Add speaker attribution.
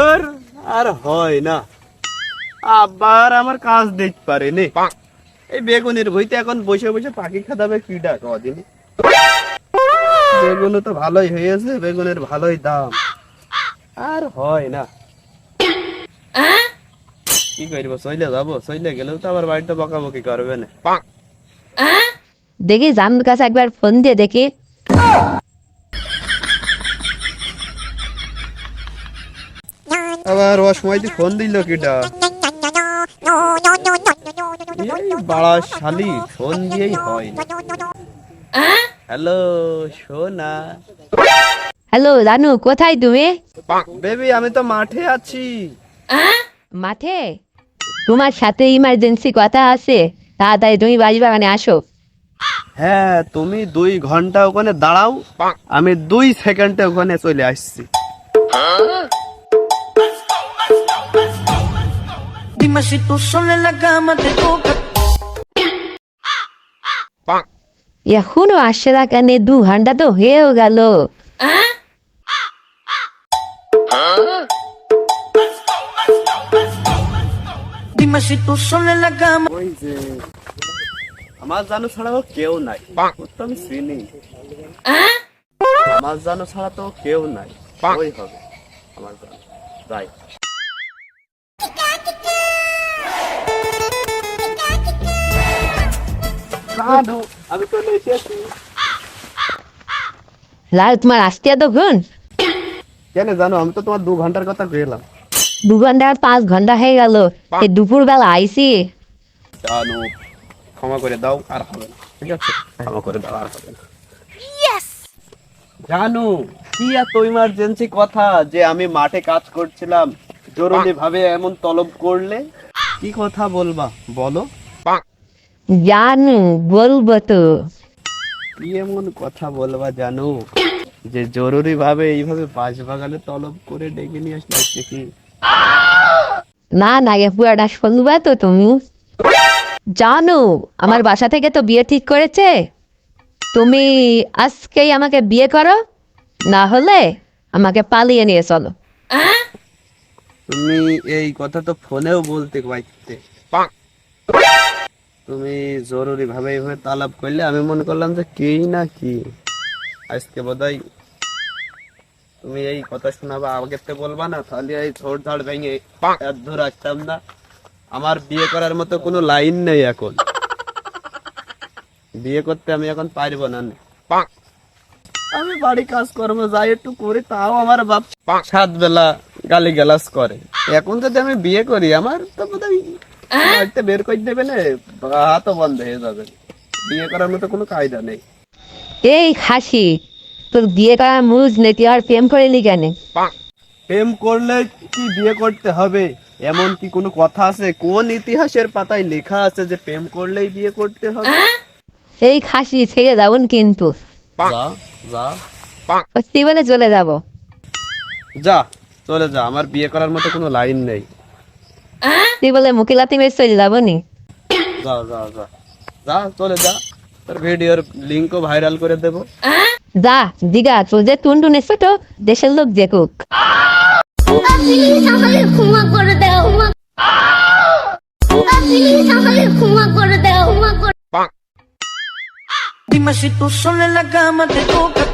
Speaker 1: ওর আর হয় না। আবার আমার কাজ দেখতে পারে নে এই বেগুনের বইতে এখন বসে বসে পাখি খাদাবে কিডা কদিন? বেগুনও তো ভালোই হয়েছে বেগুনের ভালোই দাম। আর হয় না। কি করব চলে যাব চলে গেলেও তো আবার বাড়িতে বকাবকি করবে না।
Speaker 2: দেখি জানুর কাছে একবার ফোন দিয়ে দেখি।
Speaker 1: আবার ও সময় দিয়ে ফোন দিল এই বাড়া শালি ফোন দিয়েই হয় হ্যালো সোনা।
Speaker 2: হ্যালো জানু কোথায় তুমি?
Speaker 1: বেবি আমি তো মাঠে আছি।
Speaker 2: মাঠে? তোমার সাথে ইমার্জেন্সি কথা আছে। তাড়াতাড়ি তুমি বাড়ি বাগানে আসো।
Speaker 1: হ্যাঁ তুমি দুই ঘণ্টা ওখানে দাঁড়াও। আমি দুই সেকেন্ডে ওখানে চলে আসছি।
Speaker 3: Dime si tú sola en la cama te toca.
Speaker 2: এখনও আসছে না কেন দু ঘণ্টা তো হয়েও গেল।
Speaker 3: Dime si tú sola en la cama.
Speaker 1: ওই যে আমার জানো ছাড়াও কেউ নাই। ওর তো আমি চিনি। আমার জানো ছাড়া তো কেউ নাই। ওই হবে আমার জানো। যাই জানো, আমি চলে এসেছি
Speaker 2: লাল তোমার আসতে এতক্ষণ?
Speaker 1: কেন জানো আমি তো তোমার দু ঘণ্টার কথা গেলাম
Speaker 2: দু ঘণ্টা আর পাঁচ ঘণ্টা হয়ে গেল এই দুপুর বেলা আইসি
Speaker 1: জানো ক্ষমা করে দাও আর হবে না। ঠিক আছে? ক্ষমা করে দাও আর হবে না। জানো কি এত ইমার্জেন্সি কথা যে আমি মাঠে কাজ করছিলাম জরুরি ভাবে এমন তলব করলে? কি কথা বলবা? বলো।
Speaker 2: জানু বলব তো।
Speaker 1: কি এমন কথা বলবা জানো যে জরুরি ভাবে এইভাবে বাঁশ বাগানে তলব করে ডেকে নিয়ে আসলে কি?
Speaker 2: না না এ পুরাটা শুনবা তো তুমি। জানো আমার বাসা থেকে তো বিয়ে ঠিক করেছে। তুমি আজকেই আমাকে বিয়ে করো না হলে আমাকে পালিয়ে নিয়ে চলো।
Speaker 1: তুমি এই কথা তো ফোনেও বলতে পারতে। তুমি জরুরি ভাবে এইভাবে তালাব করলে আমি মনে করলাম যে কি না কি? আজকে বোধহয় তুমি এই কথা শোনাবা আগে তো বলবা না, তাহলে এই ঝোড় ঝাড় ভেঙে দূর আসতাম না। আমার বিয়ে করার মতো কোনো লাইন নেই এখন। বিয়ে করতে আমি এখন পারব না। আমি বাড়ি কাজ করব যাই একটু করি, তাও আমার বাপ সাত বেলা গালি গালাস করে। এখন যদি আমি বিয়ে করি আমার, তো বোধহয় বাড়িতে বের করে দেবে না হাতও বন্ধ হয়ে যাবে। বিয়ে করার মতো কোনো কায়দা নেই।
Speaker 2: এই হাসি তোর বিয়ে করার মুজ নেই তুই আর প্রেম করিলি কেন?
Speaker 1: প্রেম করলে কি বিয়ে করতে হবে? এমন কি কোনো কথা আছে? কোন ইতিহাসের পাতায় লেখা আছে যে প্রেম করলেই বিয়ে করতে হবে?
Speaker 2: এই খাসি ছেড়ে যাবন কিন্তু।
Speaker 1: যা
Speaker 2: চলে যাব।
Speaker 1: যা চলে যা। আমার বিয়ে করার মতো কোনো লাইন নেই।
Speaker 2: তুই বলে মুখিলাতি মেরে চলে যাব নি?
Speaker 1: যা যা যা। যা চলে যা। তোর ভিডিওর লিঙ্কও ভাইরাল করে দেবো।
Speaker 2: যা দিগা তোর যে টুনটুনে ছোট দেশের লোক দেখুক।
Speaker 4: প্লিজ আমাকে ক্ষমা করে দাও ক্ষমা করে দাও
Speaker 3: Dime si tú sola en la cama te toca.